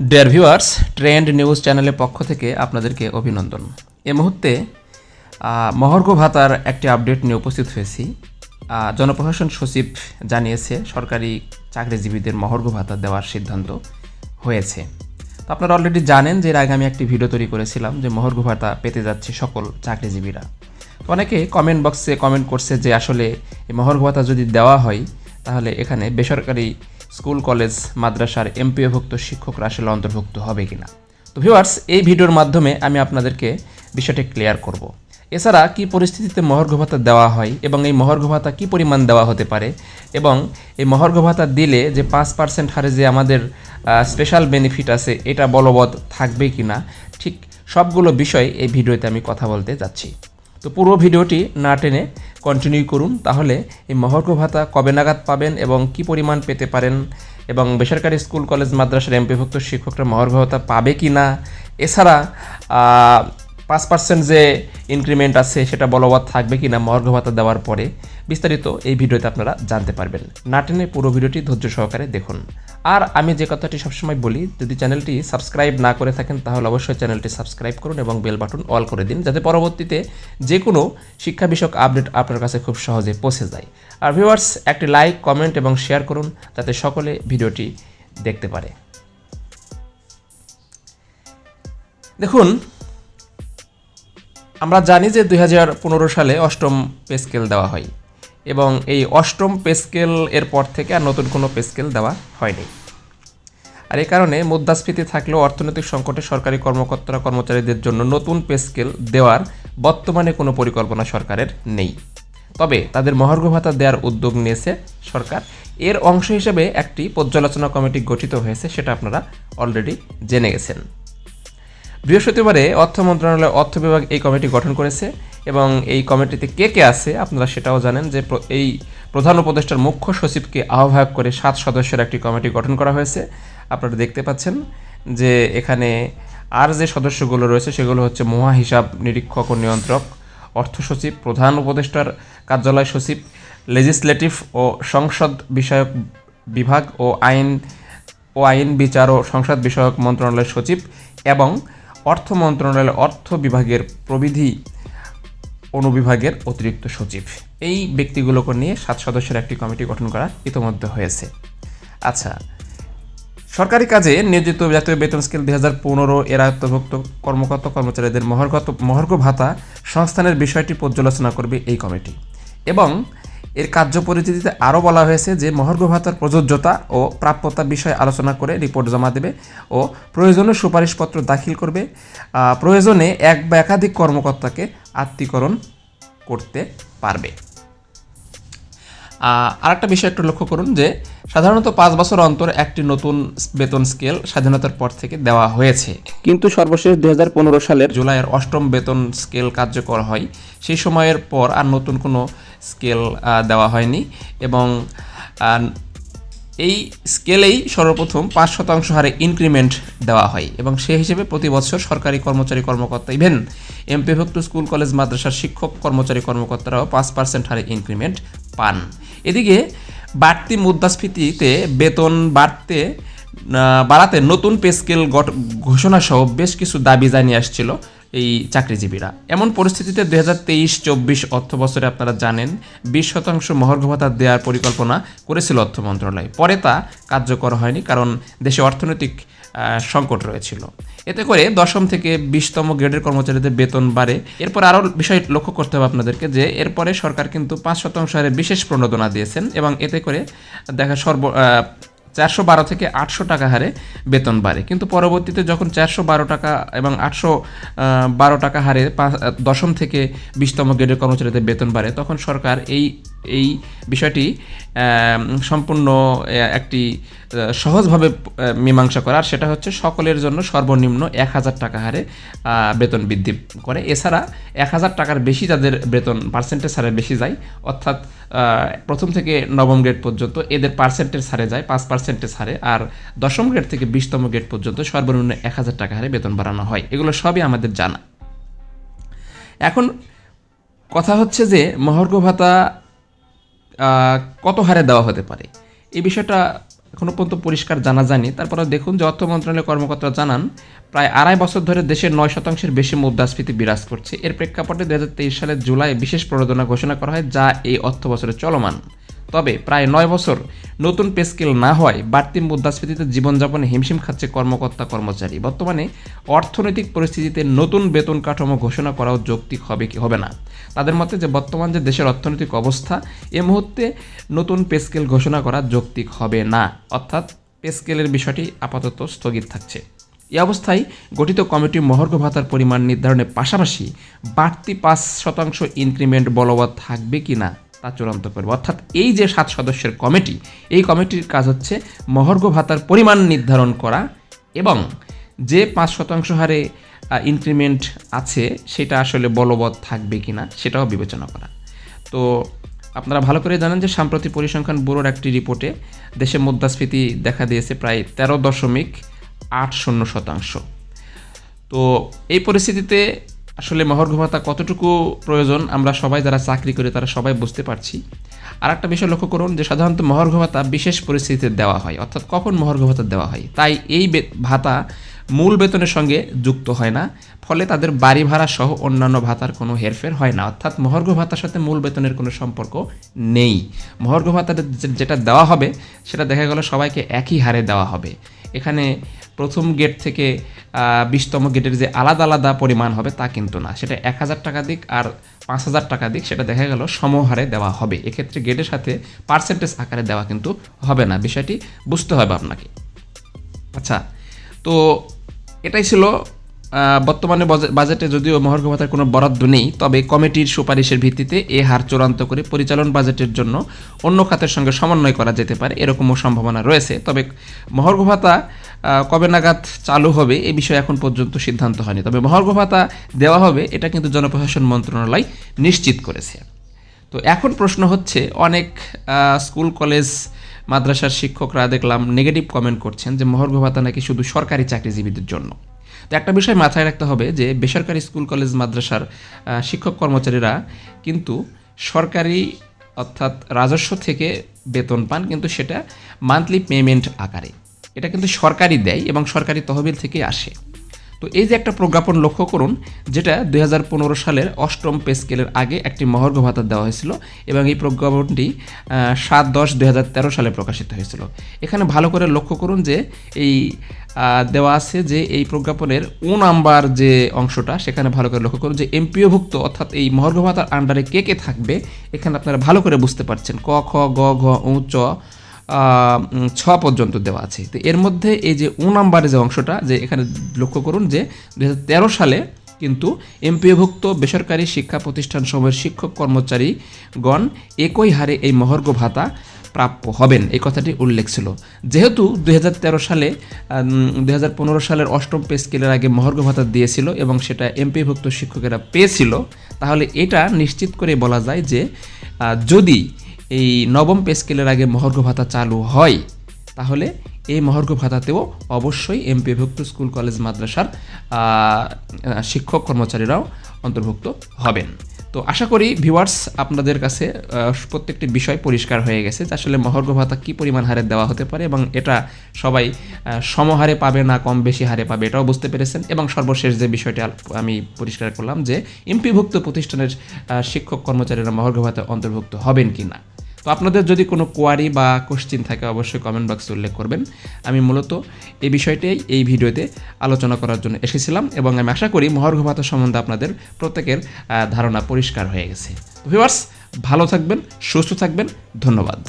Dear viewers trend news চ্যানেলের পক্ষ থেকে আপনাদেরকে অভিনন্দন। এ মুহূর্তে মহার্ঘ ভাতার একটি আপডেট নিয়ে উপস্থিত হয়েছি। জনপ্রশাসন সচিব জানিয়েছে, সরকারি চাকরিজীবীদের মহার্ঘ ভাতা দেওয়ার সিদ্ধান্ত হয়েছে। তো আপনারা অলরেডি জানেন যে এর আগে আমি একটি ভিডিও তৈরি করেছিলাম যে মহার্ঘ ভাতা পেতে যাচ্ছে সকল চাকরিজীবীরা। তো অনেকে কমেন্ট বক্সে কমেন্ট করছে যে আসলে এই মহার্ঘ ভাতা যদি দেওয়া হয়, তাহলে এখানে বেসরকারি স্কুল, কলেজ, মাদ্রাসার এমপিওভুক্ত শিক্ষক আসলে অন্তর্ভুক্ত হবে কিনা? তো ভিউয়ার্স এই ভিডিওর মাধ্যমে আমি আপনাদেরকে বিষয়টি ক্লিয়ার করব। এছাড়া কি পরিস্থিতিতে মহর্ঘ ভাতা দেওয়া হয় এবং এই মহর্ঘ ভাতা কী পরিমাণ দেওয়া হতে পারে এবং এই মহর্ঘ ভাতা দিলে যে পাঁচ পার্সেন্ট হারে যে আমাদের স্পেশাল বেনিফিট আছে, এটা বলবৎ থাকবে কি না ঠিক সবগুলো বিষয় এই ভিডিওতে আমি কথা বলতে যাচ্ছি। তো পুরো ভিডিওটি না টেনে কন্টিনিউ করুন, তাহলে এই মহর্ঘ ভাতা কবে নাগাদ পাবেন এবং কি পরিমাণ পেতে পারেন এবং বেসরকারি স্কুল, কলেজ, মাদ্রাসার এমপিভুক্ত শিক্ষকরা মহর্ঘ ভাতা পাবে কি না এছাড়া পাঁচ পার্সেন্ট যে ইনক্রিমেন্ট আছে, সেটা বলবৎ থাকবে কি না মহার্ঘ ভাতা দেওয়ার পরে বিস্তারিত এই ভিডিওতে আপনারা জানতে পারবেন। না টেনে পুরো ভিডিওটি ধৈর্য সহকারে দেখুন। আর আমি যে কথাটি সবসময় বলি, যদি চ্যানেলটি সাবস্ক্রাইব না করে থাকেন, তাহলে অবশ্যই চ্যানেলটি সাবস্ক্রাইব করুন এবং বেল বাটন অল করে দিন, যাতে পরবর্তীতে যে কোনো শিক্ষা বিষয়ক আপডেট আপনার কাছে খুব সহজে পৌঁছে যায়। আর ভিউয়ার্স একটি লাইক কমেন্ট এবং শেয়ার করুন, যাতে সকলে ভিডিওটি দেখতে পারে। দেখুন আমরা জানি যে দু হাজার পনেরো সালে অষ্টম পে স্কেল দেওয়া হয় এবং এই অষ্টম পে স্কেল এর পর থেকে আর নতুন কোনো পে স্কেল দেওয়া হয়নি। আর এই কারণে মুদ্রাস্ফীতি থাকলেও অর্থনৈতিক সংকটে সরকারি কর্মকর্তারা কর্মচারীদের জন্য নতুন পে স্কেল দেওয়ার বর্তমানে কোনো পরিকল্পনা সরকারের নেই। তবে তাদের মহার্ঘ ভাতা দেওয়ার উদ্যোগ নিয়েছে সরকার। এর অংশ হিসেবে একটি পর্যালোচনা কমিটি গঠিত হয়েছে, সেটা আপনারা অলরেডি জেনে গেছেন। বৃহস্পতিবারে অর্থ মন্ত্রণালয়, অর্থ বিভাগ এই কমিটি গঠন করেছে এবং এই কমিটিতে কে কে আছে আপনারা সেটাও জানেন যে এই প্রধান উপদেষ্টার মুখ্য সচিবকে আহ্বায়ক করে সাত সদস্যের একটি কমিটি গঠন করা হয়েছে। আপনারা দেখতে পাচ্ছেন যে এখানে আর যে সদস্যগুলো রয়েছে সেগুলো হচ্ছে মহা হিসাব নিরীক্ষক ও নিয়ন্ত্রক, অর্থ সচিব, প্রধান উপদেষ্টার কার্যালয় সচিব লেজিসলেটিভ ও সংসদ বিষয়ক বিভাগ ও আইন ও আইন বিচার ও সংসদ বিষয়ক মন্ত্রণালয়ের সচিব এবং অর্থ মন্ত্রণালয়ের অর্থ বিভাগের প্রবিধি অনুবিভাগের অতিরিক্ত সচিব। এই ব্যক্তিগুলোকে নিয়ে সাত সদস্যের একটি কমিটি গঠন করা ইতোমধ্যে হয়েছে। আচ্ছা সরকারি কাজে নিয়োজিত জাতীয় বেতন স্কেল দুই হাজার পনেরো এর আয়ত্তভুক্ত কর্মকর্তা কর্মচারীদের মহর্গত মহার্ঘ ভাতা সংস্থানের বিষয়টি পর্যালোচনা করবে এই কমিটি। এবং এর কার্যপরিচিতিতে আরও বলা হয়েছে যে মহর্ঘ ভাতার প্রযোজ্যতা ও প্রাপ্যতা বিষয়ে আলোচনা করে রিপোর্ট জমা দেবে ও প্রয়োজনীয় সুপারিশপত্র দাখিল করবে। প্রয়োজনে এক বা একাধিক কর্মকর্তাকে আত্মীকরণ করতে পারবে। আর একটা বিষয় একটু লক্ষ্য করুন যে সাধারণত পাঁচ বছর অন্তর একটি নতুন বেতন স্কেল স্বাধীনতার পর থেকে দেওয়া হয়েছে। কিন্তু সর্বশেষ দুই সালের জুলাইয়ের অষ্টম বেতন স্কেল কার্যকর হয়। সেই সময়ের পর আর নতুন কোনো স্কেল দেওয়া হয়নি এবং এই স্কেলেই সর্বপ্রথম পাঁচ শতাংশ হারে ইনক্রিমেন্ট দেওয়া হয় এবং সে হিসেবে প্রতি বছর সরকারি কর্মচারী কর্মকর্তা ইভেন এমপিভুক্ত স্কুল কলেজ মাদ্রাসার শিক্ষক কর্মচারী কর্মকর্তারাও পাঁচ পার্সেন্ট হারে ইনক্রিমেন্ট পান। এদিকে বাড়তি মুদ্রাস্ফীতিতে বেতন বাড়তে বাড়াতে নতুন পে স্কেল ঘোষণা সহ বেশ কিছু দাবি জানিয়ে আসছিল। এই চাকরিজীবীরা। এমন পরিস্থিতিতে দুই হাজার তেইশ চব্বিশ অর্থ বছরে আপনারা জানেন, বিশ শতাংশ মহার্ঘ ভাতা দেওয়ার পরিকল্পনা করেছিল অর্থ মন্ত্রণালয়। পরে তা কার্যকর হয়নি কারণ দেশে অর্থনৈতিক সংকট রয়েছিল। এতে করে দশম থেকে বিশতম গ্রেডের কর্মচারীদের বেতন বাড়ে। এরপর আরও বিষয় লক্ষ্য করতে হবে আপনাদেরকে যে, এরপরে সরকার কিন্তু পাঁচ শতাংশ হারে বিশেষ প্রণোদনা দিয়েছেন এবং এতে করে দেখা সর্ব চারশো বারো থেকে আটশো টাকা হারে বেতন বাড়ে। কিন্তু পরবর্তীতে যখন চারশো বারো টাকা এবং আটশো বারো টাকা হারে দশম থেকে বিশতম গ্রেডের কর্মচারীদের বেতন বাড়ে, তখন সরকার এই এই বিষয়টি সম্পূর্ণ একটি সহজভাবে মীমাংসা করা। আর সেটা হচ্ছে সকলের জন্য সর্বনিম্ন এক হাজার টাকা হারে বেতন বৃদ্ধি করে। এছাড়া এক হাজার টাকার বেশি যাদের বেতন পার্সেন্টেজ হারে বেশি যায়, অর্থাৎ প্রথম থেকে নবম গ্রেড পর্যন্ত এদের পার্সেন্টেজ হারে যায়, পাঁচ পার্সেন্টেজ হারে আর দশম গ্রেড থেকে বিশতম গ্রেড পর্যন্ত সর্বনিম্ন এক হাজার টাকা হারে বেতন বাড়ানো হয়। এগুলো সবই আমাদের জানা। এখন কথা হচ্ছে যে, মহার্ঘ ভাতা কত হারে দেওয়া হতে পারে? এই বিষয়টা এখনও পর্যন্ত পরিষ্কার জানা যায়নি। তারপরে দেখুন যে অর্থ মন্ত্রণালয়ের কর্মকর্তা জানান, প্রায় আড়াই বছর ধরে দেশের নয় শতাংশের বেশি মুদ্রাস্ফীতি বিরাজ করছে। এর প্রেক্ষাপটে দু হাজার তেইশ সালের জুলাই বিশেষ প্রণোদনা ঘোষণা করা হয়, যা এই অর্থ বছরে চলমান। তবে প্রায় নয় বছর নতুন পে স্কেল না হয় বাড়তি মুদ্রাস্ফীতিতে জীবনযাপনে হিমশিম খাচ্ছে কর্মকর্তা, কর্মচারী। বর্তমানে অর্থনৈতিক পরিস্থিতিতে নতুন বেতন কাঠামো ঘোষণা করাও যৌক্তিক হবে কি, হবে না। তাদের মতে যে বর্তমান যে দেশের অর্থনৈতিক অবস্থা, এ মুহূর্তে নতুন পে স্কেল ঘোষণা করা যৌক্তিক হবে না। অর্থাৎ পে স্কেলের বিষয়টি আপাতত স্থগিত থাকছে। এই অবস্থায় গঠিত কমিটি মহর্ঘ ভাতার পরিমাণ নির্ধারণের পাশাপাশি বাড়তি পাঁচ শতাংশ ইনক্রিমেন্ট বলবৎ থাকবে কি না তা চূড়ান্ত করবে। অর্থাৎ এই যে সাত সদস্যের কমিটি, এই কমিটির কাজ হচ্ছে মহর্ঘ ভাতার পরিমাণ নির্ধারণ করা এবং যে পাঁচ শতাংশ হারে ইনক্রিমেন্ট আছে, সেটা আসলে বলবৎ থাকবে কি না সেটাও বিবেচনা করা। তো আপনারা ভালো করে জানেন যে সাম্প্রতিক পরিসংখ্যান ব্যুরোর একটি রিপোর্টে দেশে মুদ্রাস্ফীতি দেখা দিয়েছে প্রায় তেরো দশমিক আট শূন্য শতাংশ। তো এই পরিস্থিতিতে আসলে মহর্ঘ ভাতা কতটুকু প্রয়োজন, আমরা সবাই যারা চাকরি করি, তারা সবাই বুঝতে পারছি। আর একটা বিষয় লক্ষ্য করুন যে, সাধারণত মহর্ঘ ভাতা বিশেষ পরিস্থিতিতে দেওয়া হয়, অর্থাৎ কখন মহর্ঘ ভাতা দেওয়া হয়। তাই এই ভাতা মূল বেতনের সঙ্গে যুক্ত হয় না, ফলে তাদের বাড়ি ভাড়া সহ অন্যান্য ভাতার কোনো হেরফের হয় না, অর্থাৎ মহর্ঘ ভাতার সাথে মূল বেতনের কোনো সম্পর্ক নেই। মহর্ঘ ভাতাটা যে- যেটা দেওয়া হবে, সেটা দেখা গেল সবাইকে একই হারে দেওয়া হবে। এখানে প্রথম গেট থেকে বিশতম গেটের যে আলাদা আলাদা পরিমাণ হবে তা কিন্তু না। সেটা এক হাজার টাকা দিক আর পাঁচ হাজার টাকা দিক, সেটা দেখা গেল সমহারে দেওয়া হবে। এক্ষেত্রে গেটের সাথে পার্সেন্টেজ আকারে দেওয়া কিন্তু হবে না। বিষয়টি বুঝতে হবে আপনাকে। আচ্ছা তো এটাই ছিল বর্তমানে বাজেটে যদিও মহার্ঘ ভাতার কোনো বরাদ্দ নেই, তবে কমিটির সুপারিশের ভিত্তিতে এ হার চূড়ান্ত করে পরিচালন বাজেটের জন্য অন্য খাতের সঙ্গে সমন্বয় করা যেতে পারে, এরকমও সম্ভাবনা রয়েছে। তবে মহার্ঘ ভাতা কবে নাগাদ চালু হবে এ বিষয়ে এখন পর্যন্ত সিদ্ধান্ত হয়নি। তবে মহার্ঘ ভাতা দেওয়া হবে, এটা কিন্তু জনপ্রশাসন মন্ত্রণালয় নিশ্চিত করেছে। তো এখন প্রশ্ন হচ্ছে, অনেক স্কুল, কলেজ, মাদ্রাসার শিক্ষকরা দেখলাম নেগেটিভ কমেন্ট করছেন যে মহর্ঘ ভাতা নাকি শুধু সরকারি চাকরিজীবীদের জন্য। তো একটা বিষয় মাথায় রাখতে হবে যে বেসরকারি স্কুল, কলেজ, মাদ্রাসার শিক্ষক কর্মচারীরা কিন্তু সরকারি অর্থাৎ রাজস্ব থেকে বেতন পান, কিন্তু সেটা মান্থলি পেমেন্ট আকারে। এটা কিন্তু সরকারি দেয় এবং সরকারি তহবিল থেকে আসে। তো এই যে একটা প্রজ্ঞাপন লক্ষ্য করুন, যেটা দু হাজার পনেরো সালের অষ্টম পে স্কেলের আগে একটি মহর্ঘ ভাতা দেওয়া হয়েছিল এবং এই প্রজ্ঞাপনটি সাত দশ দুই সালে প্রকাশিত হয়েছিল। এখানে ভালো করে লক্ষ্য করুন যে এই দেওয়া আছে যে এই প্রজ্ঞাপনের ও নাম্বার যে অংশটা, সেখানে ভালো করে লক্ষ্য করুন যে এমপিওভুক্ত অর্থাৎ এই মহর্ঘ ভাতার আন্ডারে কে কে থাকবে, এখানে আপনারা ভালো করে বুঝতে পারছেন। ক, খ, গ, ঘ, উ, চ ছ পর্যন্ত দেওয়া আছে। তো এর মধ্যে এই যে উ নাম্বারের যে অংশটা, যে এখানে লক্ষ্য করুন যে দু হাজার তেরো সালে কিন্তু এমপিওভুক্ত বেসরকারি শিক্ষা প্রতিষ্ঠান সমূহের শিক্ষক কর্মচারীগণ একই হারে এই মহর্ঘ ভাতা প্রাপ্য হবেন, এই কথাটি উল্লেখ ছিল। যেহেতু দু হাজার তেরো সালে দু হাজার পনেরো সালের অষ্টম পে স্কেলের আগে মহর্ঘ ভাতা দিয়েছিল এবং সেটা এমপিভুক্ত শিক্ষকেরা পেয়েছিল, তাহলে এটা নিশ্চিত করে বলা যায় যে যদি এই নবম পে স্কেলের আগে মহর্ঘ ভাতা চালু হয়, তাহলে এই মহর্ঘ ভাতাতেও অবশ্যই এমপিভুক্ত স্কুল, কলেজ, মাদ্রাসার শিক্ষক কর্মচারীরাও অন্তর্ভুক্ত হবেন। তো আশা করি ভিউয়ার্স আপনাদের কাছে প্রত্যেকটি বিষয় পরিষ্কার হয়ে গেছে আসলে মহর্ঘ ভাতা কী পরিমাণ হারে দেওয়া হতে পারে এবং এটা সবাই সমহারে পাবে না কম বেশি হারে পাবে এটাও বুঝতে পেরেছেন। এবং সর্বশেষ যে বিষয়টি আমি পরিষ্কার করলাম যে এমপিভুক্ত প্রতিষ্ঠানের শিক্ষক কর্মচারীরা মহর্ঘ ভাতা অন্তর্ভুক্ত হবেন কি না তো আপনাদের যদি কোনো কোয়ারি বা কোশ্চিন থাকে, অবশ্যই কমেন্ট বক্সে উল্লেখ করবেন। আমি মূলত এই বিষয়টাই এই ভিডিওতে আলোচনা করার জন্য এসেছিলাম এবং আমি আশা করি মহর্ঘ ভাতা সম্বন্ধে আপনাদের প্রত্যেকের ধারণা পরিষ্কার হয়ে গেছে। ভিউয়ার্স ভালো থাকবেন, সুস্থ থাকবেন, ধন্যবাদ।